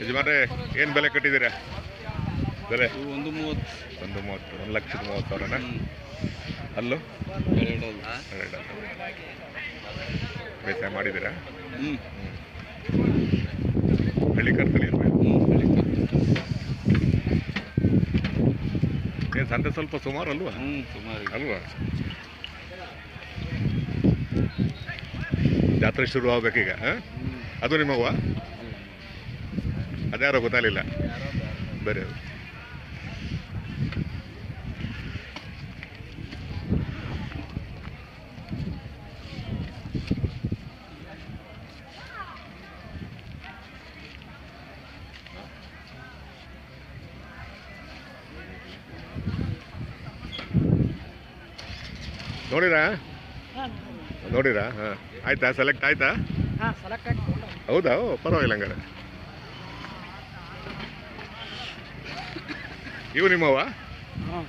ಯಜಮಾನ್ರೆ ಏನು ಬೆಲೆ ಕಟ್ಟಿದ್ದೀರಾ? ಬೆಲೆ? ಒಂದು ಮೂವತ್ತು. ಒಂದು ಮೂವತ್ತು ಒಂದು ಲಕ್ಷದ ಮೂವತ್ತು ಸಾವಿರನ? ಅಲ್ಲೂ? ಬೇಸಾಯ ಮಾಡಿದ್ದೀರಾ? ಹ್ಞೂ ಹಳ್ಳಿ ಕರ್ತಲಿ ಇರಬೇಕು ಏನು ಸಂತೆ ಸ್ವಲ್ಪ ಸುಮಾರು ಅಲ್ವಾ ಹ್ಞೂ ಸುಮಾರು ಅಲ್ವಾ? ಜಾತ್ರೆ ಶುರು ಆಗ್ಬೇಕೀಗ? ಅದು ನಿಮ್ಮವ್ವ ಅದ್ಯಾರೋ ಗೊತ್ತಾಗಲಿಲ್ಲ ಬೇರೆ ಅದು. ನೋಡಿರಾ ನೋಡಿರಾ? ಹಾಂ. ಆಯ್ತಾ? ಸೆಲೆಕ್ಟ್ ಆಯ್ತಾ? ಹೌದಾ? ಓ ಪರವಾಗಿಲ್ಲ ಹಂಗಾರೆ. ಇವು ನಿಮ್ಮವ ಹಾಂ.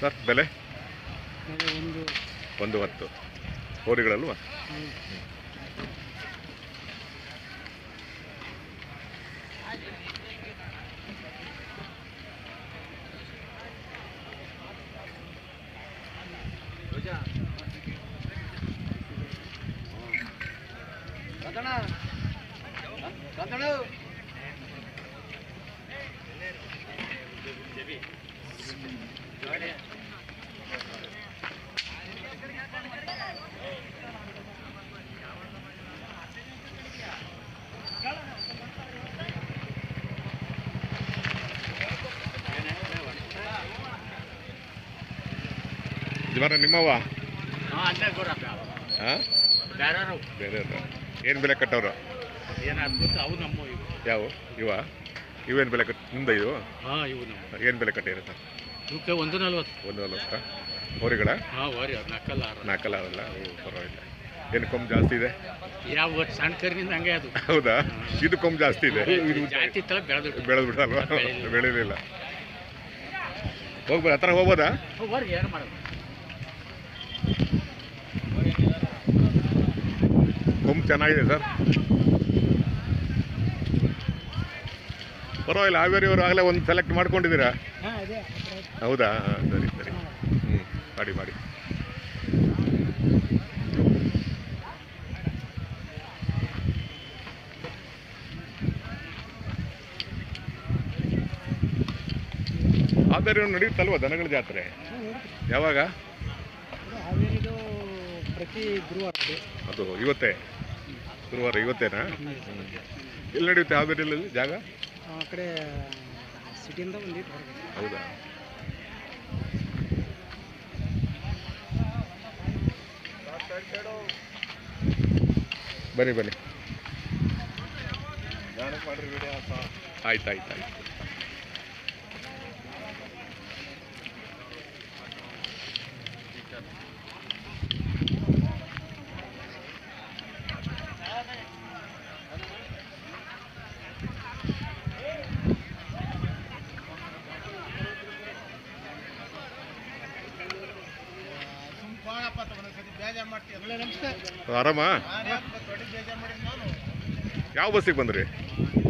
ಸರ್ ಬೆಲೆ? ಒಂದು ಒಂದು ಹತ್ತು. ಹೋರಿಗಳಲ್ವಾ? ಯಜಮಾನ ನಿಮ್ಮವ ಬೇರೆ ಏನು ಬೆಲೆ ಕಟ್ಟವ್ರ? ಯಾವ? ಇವ? ಇವೇನು ಬೆಲೆ ಕಟ್ ನಿಮ್ದು ಇವು ಏನು ಬೆಲೆ ಕಟ್ಟಿರ ಸರ್? ಇವಕ್ಕೆ ಒಂದು ನಲ್ವತ್ತು. ಒಂದು ನಲ್ವತ್ತಾ? ಹೋರಿಗಳ? ಹಾಂ ಹೋರಿ ಅವ್ರು ನಕ್ಕಲ್ಲ ಆರ. ನಾಲ್ಕಲ್ಲ ಅವಲ್ಲ ಪರವಾಗಿಲ್ಲ. ಏನು ಕೊಂಬು ಜಾಸ್ತಿ ಇದೆ? ಯಾವ ಸಣ್ಣ ಕರಿನಿಂದ ಹಂಗೆ ಅದು. ಹೌದಾ? ಇದು ಕೊಂಬು ಜಾಸ್ತಿ ಇದೆ. ಇದು ಜಾತಿ ತಳ ಬೆಳೆದು ಬೆಳೆದು ಬಿಡಲ್ವಾ ಬೆಳೀಲಿಲ್ಲ. ಆ ಹೋಗ್ಬೋದು ಹತ್ರ ಹೋಗ್ಬೋದಾ? ಓರಿ ಏನು ಮಾಡೋದು? ಕೊಂಬು ಚೆನ್ನಾಗಿದೆ ಸರ್. ಪರವಾಗಿಲ್ಲ ಹಾವೇರಿ ಅವರು ಆಗಲೇ ಒಂದು ಸೆಲೆಕ್ಟ್ ಮಾಡ್ಕೊಂಡಿದ್ದೀರಾ? ಹಾಂ ಇದೆ. ಹೌದಾ? ಸರಿ ಸರಿ. ಹ್ಞೂ ಮಾಡಿ ಮಾಡಿ. ಆದರೆ ನಡೆಯುತ್ತಲ್ವ ದನಗಳ ಜಾತ್ರೆ? ಯಾವಾಗ? ಪ್ರತಿ ಗುರುವಾರ ಅದು ಇವತ್ತೇ? ಗುರುವಾರ ಇವತ್ತೇನಾ? ಎಲ್ಲಿ ನಡೆಯುತ್ತೆ ಹಾವೇರಿಯಲ್ಲಿ ಜಾಗ? ಆ ಕಡೆ ಸಿಟಿಯಿಂದ ಹೌದಾ? ಬನ್ನಿ ಬನ್ನಿ. ಆಯ್ತು ಆಯ್ತು ಆಯ್ತು. ಆರಾಮ? ಯಾವ ಬಸ್ಸಿಗೆ ಬಂದ್ರಿ?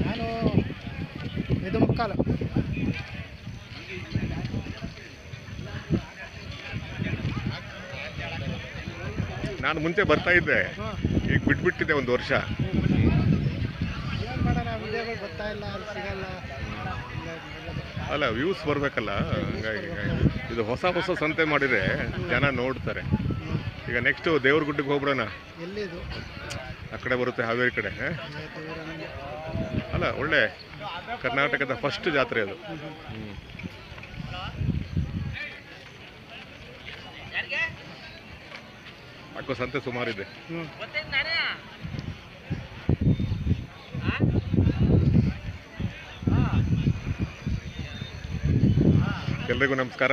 ನಾನು ಇದು ಮುಕ್ಕಾಲ. ನಾನು ಮುಂಚೆ ಬರ್ತಾ ಇದ್ದೆ. ಈಗ ಬಿಟ್ಬಿಟ್ಟಿದ್ದೆ ಒಂದು ವರ್ಷ. ಅಲ್ಲಿ ವ್ಯೂಸ್ ಬರಬೇಕಲ್ಲ. ಹಂಗಾಗಿ. ಇದು ಹೊಸ ಹೊಸ ಸಂತೆ ಮಾಡಿದ್ರೆ ಜನ ನೋಡ್ತಾರೆ. ಈಗ ನೆಕ್ಸ್ಟ್ ದೇವ್ರಗುಡ್ಡಕ್ಕೆ ಹೋಗ್ಬಿಡೋಣ? ಎಲ್ಲಿದು? ಆ ಕಡೆ ಬರುತ್ತೆ ಹಾವೇರಿ ಕಡೆ ಅಲ್ಲ ಒಳ್ಳೆ ಕರ್ನಾಟಕದ ಫಸ್ಟ್ ಜಾತ್ರೆ ಅದು. ಹ್ಮ್. ಅಕ್ಕೋ ಸಂತೆ ಸುಮಾರಿದೆ. ಎಲ್ರಿಗೂ ನಮಸ್ಕಾರ.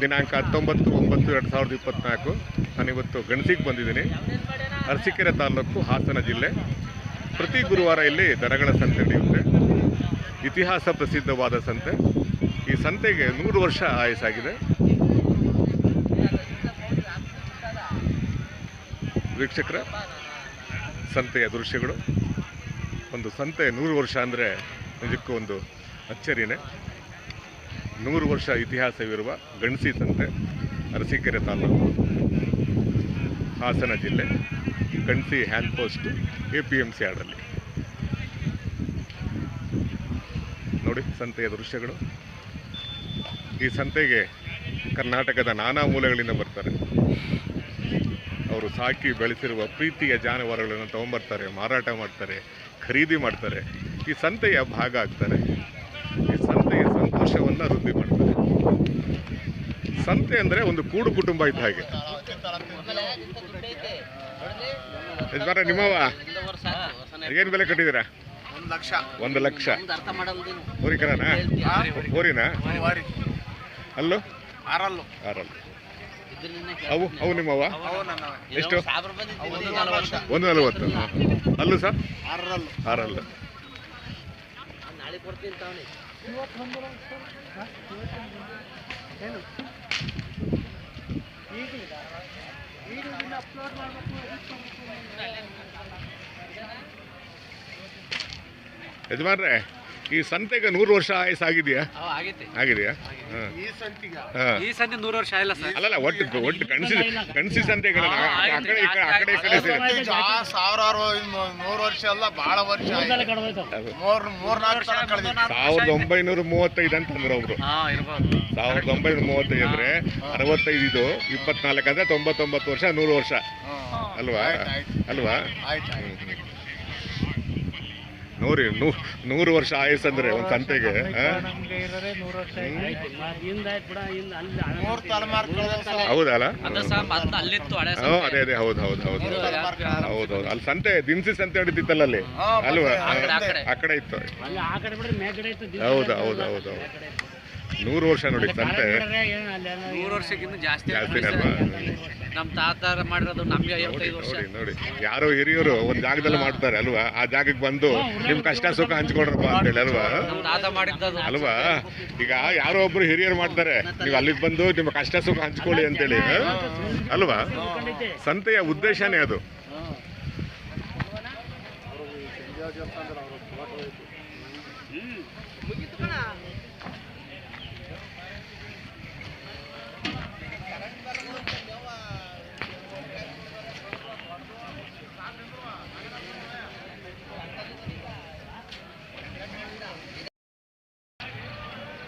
ದಿನಾಂಕ ಹತ್ತೊಂಬತ್ತು. ಒಂಬತ್ತು ಎರಡು ಸಾವಿರದ ಇಪ್ಪತ್ತ್ನಾಲ್ಕು ನಾನಿವತ್ತು ಗಣಸಿಗೆ ಬಂದಿದ್ದೀನಿ. ಅರಸೀಕೆರೆ ತಾಲೂಕು ಹಾಸನ ಜಿಲ್ಲೆ. ಪ್ರತಿ ಗುರುವಾರ ಇಲ್ಲಿ ದನಗಳ ಸಂತೆ ನಡೆಯುತ್ತೆ. ಇತಿಹಾಸ ಪ್ರಸಿದ್ಧವಾದ ಸಂತೆ. ಈ ಸಂತೆಗೆ ನೂರು ವರ್ಷ ಆಯಸ್ಸಾಗಿದೆ. ವೀಕ್ಷಕರ, ಸಂತೆಯ ದೃಶ್ಯಗಳು. ಒಂದು ಸಂತೆ ನೂರು ವರ್ಷ ಅಂದರೆ ನಿಜಕ್ಕೂ ಒಂದು ಅಚ್ಚರಿನೇ ನೂರು ವರ್ಷ ಇತಿಹಾಸವಿರುವ ಗಣಸಿ ಸಂತೆ. ಅರಸೀಕೆರೆ ತಾಲೂಕು ಹಾಸನ ಜಿಲ್ಲೆ, Kanasi hand post A P M C ಆರ್ಡಲ್ಲಿ ನೋಡಿ ಸಂತೆಯ ದೃಶ್ಯಗಳು. ಈ ಸಂತೆಗೆ ಕರ್ನಾಟಕದ ನಾನಾ ಮೂಲೆಗಳಿಂದ ಬರ್ತಾರೆ. ಅವರು ಸಾಕಿ ಬೆಳೆಸಿರುವ ಪ್ರೀತಿಯ ಜಾನುವಾರುಗಳನ್ನು ತಗೊಂಬರ್ತಾರೆ, ಮಾರಾಟ ಮಾಡ್ತಾರೆ, ಖರೀದಿ ಮಾಡ್ತಾರೆ. ಈ ಸಂತೆಯ ಭಾಗ ಆಗ್ತಾರೆ. ಈ ಸಂತೆಯ ಸಂತೋಷವನ್ನು ವೃದ್ಧಿ ಸಂತೆ ಅಂದರೆ ಒಂದು ಕೂಡು ಕುಟುಂಬ ಇದ್ದ ಹಾಗೆ. ಯಜಮಾನ ನಿಮ್ಮವ ಏನು ಬೆಲೆ ಕಟ್ಟಿದ್ದೀರಾ? ಒಂದು ಲಕ್ಷ. ಅಲ್ಲೋ? ಆರಲ್ಲು. ಆರಲ್ಲ. ಅವು ಅವು ನಿಮ್ಮವ ಅವು ನನ್ನ ಎಷ್ಟು? ಸಾವಿರ ಒಂದು ನಲವತ್ತು ಒಂದು ನಲವತ್ತು. ಅಲ್ಲೂ ಸರ್ ಆರಲ್ಲು. ಆರಲ್ಲ. ಯಜಮಾನ್ರೆ ಈ ಸಂತೆಗೆ ನೂರು ವರ್ಷ ಆಯಸ್ ಆಗಿದೆಯಾ? ಆಗೈತೆ. ಆಗಿದೆಯಾ? ಹಾಂ. ಈ ಸಂತೆ ನೂರು ವರ್ಷ ಆಗಿಲ್ಲ ಸರ್? ಅಲ್ಲಲ್ಲ ಒಟ್ಟು ಒಟ್ಟು ಕಣಸಿ ಕಣಸಿ ಸಂತೆಗಳ ಆ ಕಡೆ ಈ ಕಡೆ ಆ ಕಡೆ ಈ ಕಡೆ ಸೇರಿ. ಸಾವಿರಾರು ನೂರು ವರ್ಷ ಅಲ್ಲ ಬಹಳ ವರ್ಷ ಸಾವಿರದ ಒಂಬೈನೂರ ಮೂವತ್ತೈದು ಅಂತಂದ್ರೆ ಅವರು. ಇರ್ಬೋದು. ಸಾವಿರದ ಒಂಬೈನೂರ ಮೂವತ್ತೈದು ಅಂದ್ರೆ ಅರವತ್ತೈದು ಇದು ಇಪ್ಪತ್ನಾಲ್ಕು ಅಂದ್ರೆ ತೊಂಬತ್ತೊಂಬತ್ತು ವರ್ಷ ನೂರು ವರ್ಷ. ಅಲ್ವಾ. ಅಲ್ವಾ? ಆಯ್ತು ಆಯ್ತು ನೋಡಿ ನೂ ನೂರು ವರ್ಷ ಆಯಸ್ ಅಂದ್ರೆ ಒಂದು ಸಂತೆಗೆ ನೂರು ಹೌದಲ್ಲ? ಅದ ಅದೇ ಹೌದು ಹೌದು ಹೌದು. ಹೌದ್ ಹೌದು. ಅಲ್ಲಿ ಸಂತೆ ದಿನಸಿ ಸಂತೆ ಹೊಡಿತಿತ್ತಲ್ಲ ಅಲ್ಲಿ ಅಲ್ವಾ? ಮತ್ತೆ ಆ ಕಡೆ. ಆ ಕಡೆ. ಇತ್ತು. ಹೌದು ಹೌದು ಹೌದು ಹೌದು. ನೂರು ವರ್ಷ ನೋಡಿ ಸಂತೆ ನೂರು ವರ್ಷಕ್ಕಿಂತ ಜಾಸ್ತಿ ಜಾಸ್ತಿನೇ ಅಲ್ವಾ? ನಮ್ಮ ತಾತ ಮಾಡಿರೋದು ನಮ್ಗೆ ನೋಡಿ ಐವತ್ತೈದು ವರ್ಷ. ನೋಡಿ ನೋಡಿ. ಯಾರೋ ಹಿರಿಯರು ಒಂದ್ ಜಾಗದಲ್ಲಿ ಮಾಡ್ತಾರೆ ಅಲ್ವಾ? ಆ ಜಾಗಕ್ಕೆ ಬಂದು ನಿಮ್ ಕಷ್ಟ ಸುಖ ಹಂಚ್ಕೊಡ್ರಪ್ಪ ಅಂತೇಳಿ ಅಲ್ವಾ? ತಾತ ಮಾಡಿದ್ದದು. ಅಲ್ವಾ? ಈಗ ಯಾರೋ ಒಬ್ರು ಹಿರಿಯರು ಮಾಡ್ತಾರೆ. ನೀವು ಅಲ್ಲಿಗೆ ಬಂದು ನಿಮ್ಮ ಕಷ್ಟ ಸುಖ ಹಂಚ್ಕೊಳ್ಳಿ ಅಂತೇಳಿ? ಅಲ್ವಾ? ಸಂತೆಯ ಉದ್ದೇಶನೇ ಅದು.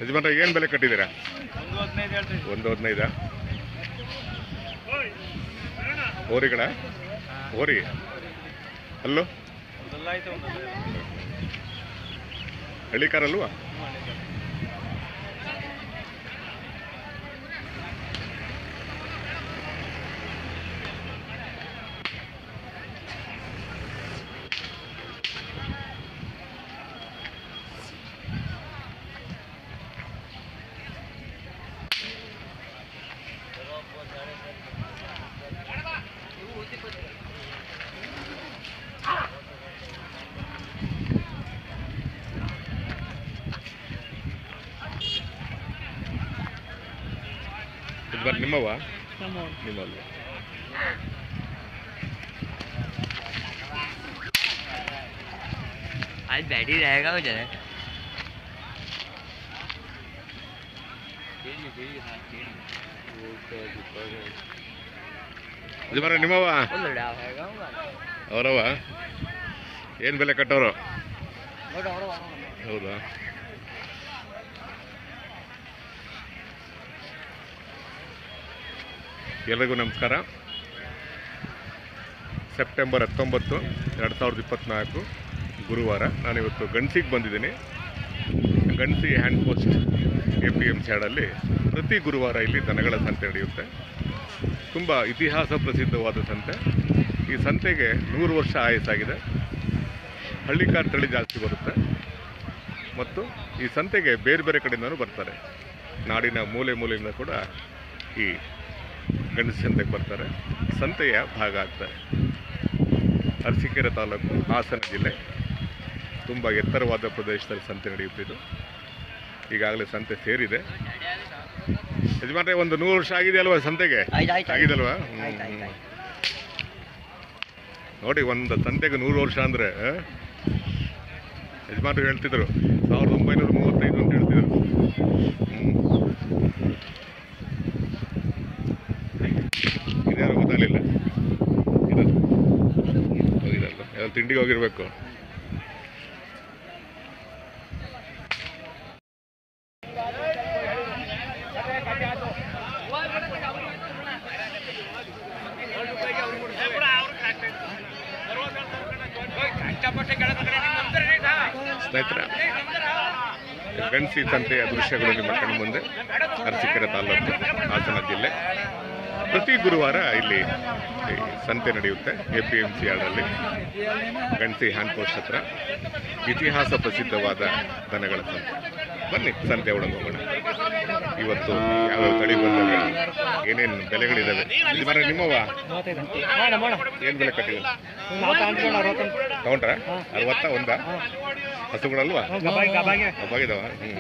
ಯಜಮಾನ್ರ ಏನ್ ಬೆಲೆ ಕಟ್ಟಿದ್ದೀರಾ? ಒಂದು ಹದಿನೈದು? ಹೋರಿಗಳ? ಹೋರಿ? ಅಲ್ಲೋ ಹಳ್ಳಿಕಾರಲ್ವಾ ಇದು ಬರ್ ನಿಮ್ಮವ ನಿಮ್ಮಲ್ವ आज बैठी रहेगा वो जरा ಇದು ಬರ ನಿಮ್ಮವ ಅವರವ ಏನು ಬೆಲೆ ಕಟ್ಟೋರು ಹೌದಾ ಎಲ್ರಿಗೂ ನಮಸ್ಕಾರ. ಸೆಪ್ಟೆಂಬರ್ ಹತ್ತೊಂಬತ್ತು, ಎರಡು ಸಾವಿರದ ಇಪ್ಪತ್ತ್ನಾಲ್ಕು ಗುರುವಾರ ನಾನಿವತ್ತು ಗಣಸಿಗೆ ಬಂದಿದ್ದೀನಿ. Ganasi hand post A P M ಸ್ಯಾಡಲ್ಲಿ ಪ್ರತಿ ಗುರುವಾರ ಇಲ್ಲಿ ದನಗಳ ಸಂತೆ ನಡೆಯುತ್ತೆ. ತುಂಬ ಇತಿಹಾಸ ಪ್ರಸಿದ್ಧವಾದ ಸಂತೆ. ಈ ಸಂತೆಗೆ ನೂರು ವರ್ಷ ಆಯಸ್ಸಾಗಿದೆ. ಹಳ್ಳಿಕಾರ್ ತಳಿ ಜಾಸ್ತಿ ಬರುತ್ತೆ. ಮತ್ತು ಈ ಸಂತೆಗೆ ಬೇರೆ ಬೇರೆ ಕಡೆಯಿಂದನೂ ಬರ್ತಾರೆ. ನಾಡಿನ ಮೂಲೆ ಮೂಲೆಯಿಂದ ಕೂಡ ಈ ಗಣೇಶ ಸಂತೆಗೆ ಬರ್ತಾರೆ. ಸಂತೆಯ ಭಾಗ ಆಗ್ತಾರೆ ಅರಸೀಕೆರೆ ತಾಲೂಕು ಹಾಸನ ಜಿಲ್ಲೆ. ತುಂಬ ಎತ್ತರವಾದ ಪ್ರದೇಶದಲ್ಲಿ ಸಂತೆ ನಡೆಯುತ್ತಿದ್ದು ಈಗಾಗಲೇ ಸಂತೆ ಸೇರಿದೆ. ಯಜಮಾನ್ರೆ ಒಂದು ನೂರು ವರ್ಷ ಆಗಿದೆ ಅಲ್ವಾ ಸಂತೆಗೆ? ಆಗಿದೆ. ಆಗಿದಲ್ವಾ. ನೋಡಿ ಒಂದು ಸಂತೆಗೆ ನೂರು ವರ್ಷ ಅಂದರೆ ಯಜಮಾನ್ರು ಹೇಳ್ತಿದ್ರು ಸಾವಿರದ ಒಂಬೈನೂರ ಮೂವತ್ತೈದು ಅಂತ ಹೇಳ್ತಿದ್ರು ಹ್ಮ್. ಇದ್ಯಾರೋ ಗೊತ್ತಾಗಲಿಲ್ಲ ಇದು ಹೋಗಿದಲ್ಲ ಯಾವ್ದು ತಿಂಡಿಗೆ ಹೋಗಿರ್ಬೇಕು. ಸ್ನೇಹಿತರೆ ಗಣಸಿ ತಂತೆಯ ದೃಶ್ಯಗಳು ನಿಮ್ಮ ಕಣ್ಣು ಮುಂದೆ. ಅರಸೀಕೆರೆ ತಾಲೂಕು ಹಾಸನ ಜಿಲ್ಲೆ. ಪ್ರತಿ ಗುರುವಾರ ಇಲ್ಲಿ ಸಂತೆ ನಡೆಯುತ್ತೆ ಎ ಪಿ ಎಂ ಸಿ ಆರ್ಡಲ್ಲಿ ಗಣಸಿ ಹ್ಯಾಂಡ್ ಪೋಸ್ಟ್ ಹತ್ರ. ಇತಿಹಾಸ ಪ್ರಸಿದ್ಧವಾದ ದನಗಳ ಸಂತೆ. ಬನ್ನಿ, ಸಂತೆ ಒಳಗೆ ಇವತ್ತು ಯಾವ ತಳಿ ಬಂದವೆ ಏನೇನು ಬೆಲೆಗಳಿದ್ದಾವೆ ಯಜಮಾನ ನಿಮ್ಮವ ಏನು ಬೆಲೆ ಕಟ್ಟಿಲ್ಲ ತಗೊಂಡ್ರ ಅರವತ್ತ ಒಂದ? ಹಸುಗಳಲ್ವಾ? ಅವಾಗಿದಾವ ಹ್ಞೂ